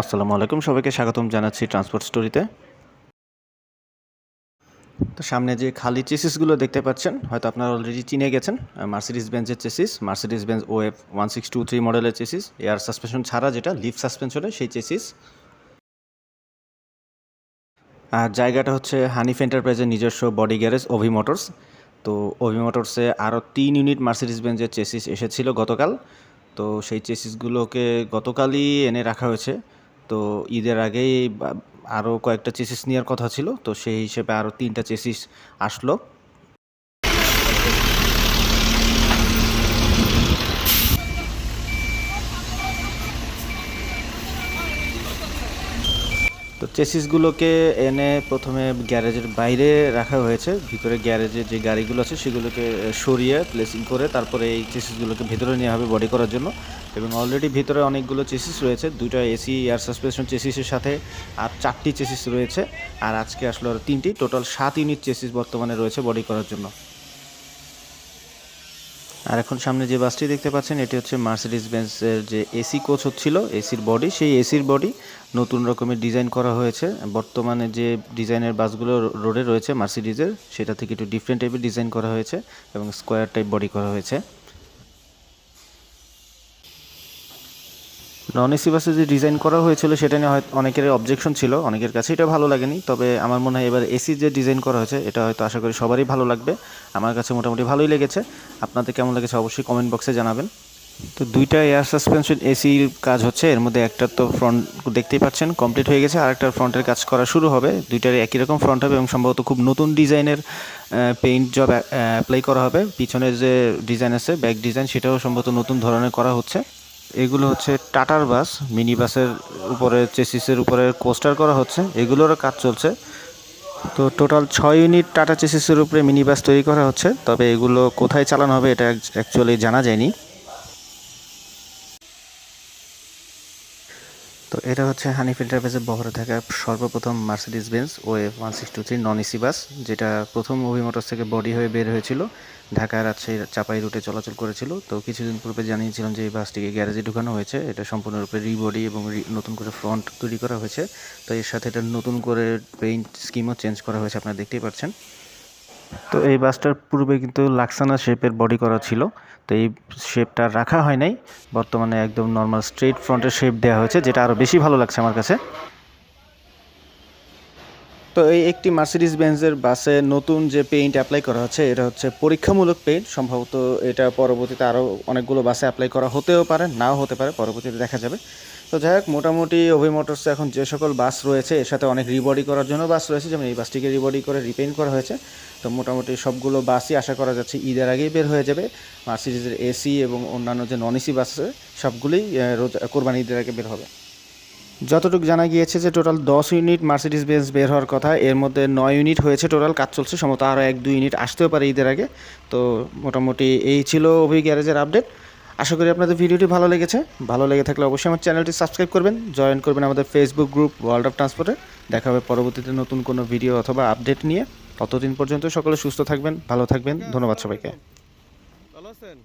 আসসালামু আলাইকুম। সবাইকে স্বাগতম জানাচ্ছি ট্রান্সপোর্ট স্টোরিতে তো সামনে যে খালি চেসিসগুলো দেখতে পাচ্ছেন, হয়তো আপনারা অলরেডি চিনে গেছেন মার্সিডিস বেঞ্চের chassis Mercedes Benz O F one six two three মডেলের চেসিস, এয়ার সাসপেনশন ছাড়া যেটা লিফ সাসপেনশনের সেই চেসিস। আর জায়গাটা হচ্ছে হানিফ এন্টারপ্রাইজের নিজস্ব বডি গ্যারেজ অভি মোটরস তো অভি মোটরসে আরও তিন ইউনিট মার্সিডিস বেঞ্চের চেসিস এসেছিল গতকাল। তো সেই চেসিসগুলোকে গতকালই এনে রাখা হয়েছে। তো ঈদের আগেই আরও কয়েকটা চেসিস নেওয়ার কথা ছিল, তো সেই হিসেবে আরও তিনটা চেসিস আসলো। তো চেসিসগুলোকে এনে প্রথমে গ্যারেজের বাইরে রাখা হয়েছে, ভিতরে গ্যারেজে যে গাড়িগুলো আছে সেগুলোকে সরিয়ে প্লেসিং করে তারপরে এই চেসিসগুলোকে ভেতরে নেওয়া হবে বডি করার জন্য। এবং অলরেডি ভিতরে অনেকগুলো চেসিস রয়েছে। দুইটা এসি এয়ার সাসপেনশন চেসিসের সাথে আর চারটি চেসিস রয়েছে। আর আজকে আসলে তিনটি। টোটাল সাত ইউনিট চেসিস বর্তমানে রয়েছে বডি করার জন্য। আর এখন সামনে যে বাসটি দেখতে পাচ্ছেন, এটি হচ্ছে মার্সিডিস বেঞ্চের যে এসি কোচ হচ্ছিল এসির বডি সেই এসির বডি নতুন রকমের ডিজাইন করা হয়েছে। বর্তমানে যে ডিজাইনের বাসগুলো রোডে রয়েছে মার্সিডিজের সেটা থেকে একটু ডিফারেন্ট টাইপের ডিজাইন করা হয়েছে এবং স্কোয়ার টাইপ বডি করা হয়েছে। নন এসি বাসে যে ডিজাইন করা হয়েছিল, সেটা নিয়ে হয়তো অনেকের অবজেকশন ছিল, অনেকের কাছে এটা ভালো লাগেনি, তবে আমার মনে হয় এবার এসি যে ডিজাইন করা হয়েছে, এটা হয়তো আশা করি সবারই ভালো লাগবে। আমার কাছে মোটামুটি ভালোই লেগেছে। আপনাদের কেমন লেগেছে অবশ্যই কমেন্ট বক্সে জানাবেন। তো দুইটা এয়ার সাসপেনশন এসির কাজ হচ্ছে, এর মধ্যে একটা তো ফ্রন্ট দেখতেই পাচ্ছেন কমপ্লিট হয়ে গেছে আরেকটার ফ্রন্টের কাজ করা শুরু হবে। দুইটার একই রকম ফ্রন্ট হবে এবং সম্ভবত খুব নতুন ডিজাইনের পেইন্ট জব অ্যাপ্লাই করা হবে। পিছনের যে ডিজাইন আছে ব্যাক ডিজাইন সেটাও সম্ভবত নতুন ধরনের করা হচ্ছে। এগুলো হচ্ছে টাটার বাস, মিনি বাসের উপরে, চেসিসের উপরে কোস্টার করা হচ্ছে। এগুলোরও কাজ চলছে। তো টোটাল ছয় ইউনিট টাটা চেসিসের উপরে মিনি বাস তৈরি করা হচ্ছে। তবে এগুলো কোথায় চালানো হবে এটা অ্যাকচুয়ালি জানা যায়নি। তো এটা হচ্ছে হানি ফিল্টার ফিল্টারবেজে বহরে থাকা সর্বপ্রথম Mercedes Benz O F one six two three non AC bus যেটা প্রথম অভি মোটরস থেকে বডি হয়ে বের হয়েছিল ঢাকা রাজশাহী চাপাই রুটে চলাচল করেছিল। তো কিছুদিন পূর্বে জানিয়েছিলাম যে এই বাসটিকে গ্যারেজে ঢুকানো হয়েছে। এটা সম্পূর্ণরূপে রিবডি এবং নতুন করে ফ্রন্ট তৈরি করা হয়েছে। তো এর সাথে এটা নতুন করে পেইন্ট স্কিমও চেঞ্জ করা হয়েছে, আপনারা দেখতেই পাচ্ছেন। তো এই বাসটার পূর্বে কিন্তু লাক্সানা শেপের বডি করা ছিল। তো এই শেপটা রাখা হয় নাই। বর্তমানে একদম নর্মাল স্ট্রেট ফ্রন্টের শেপ দেওয়া হয়েছে, যেটা আরও বেশি ভালো লাগছে আমার কাছে। তো এই একটি মার্সিডিস বেঞ্জের বাসে নতুন যে পেইন্ট অ্যাপ্লাই করা হচ্ছে, এটা হচ্ছে পরীক্ষামূলক পেইন্ট সম্ভবত এটা পরবর্তীতে আরও অনেকগুলো বাসে অ্যাপ্লাই করা হতেও পারে, নাও হতে পারে, পরবর্তীতে দেখা যাবে। তো যাই হোক, মোটামুটি অভি মোটরসে এখন যে সকল বাস রয়েছে, এর সাথে অনেক রিবডি করার জন্য বাস রয়েছে, যেমন এই বাসটিকে রিবডি করে রিপেইন্ট করা হয়েছে। তো মোটামুটি সবগুলো বাসই আশা করা যাচ্ছে ঈদের আগেই বের হয়ে যাবে। মার্সিডিজের এসি এবং অন্যান্য যে নন এসি বাস সবগুলোই রোজ, কোরবানি ঈদের আগে বের হবে। যতটুকু জানা গিয়েছে যে টোটাল দশ ইউনিট মার্সিডিস বেঞ্চ বের হওয়ার কথা, এর মধ্যে নয় ইউনিট হয়েছে টোটাল, কাজ চলছে। সম্ভবত আরও এক দুই ইউনিট আসতেও পারে ঈদের আগে। তো মোটামুটি এই ছিল অভি গ্যারেজের আপডেট। আশা করি আপনাদের ভিডিওটি ভালো লেগেছে। ভালো লেগে থাকলে অবশ্যই আমার চ্যানেলটি সাবস্ক্রাইব করবেন, জয়েন করবেন আমাদের ফেসবুক গ্রুপ ওয়ার্ল্ড অফ ট্রান্সপোর্টে দেখা হবে পরবর্তীতে নতুন কোনো ভিডিও অথবা আপডেট নিয়ে। ততদিন পর্যন্ত সকলে সুস্থ থাকবেন, ভালো থাকবেন। ধন্যবাদ সবাইকে। ভালো আছেন?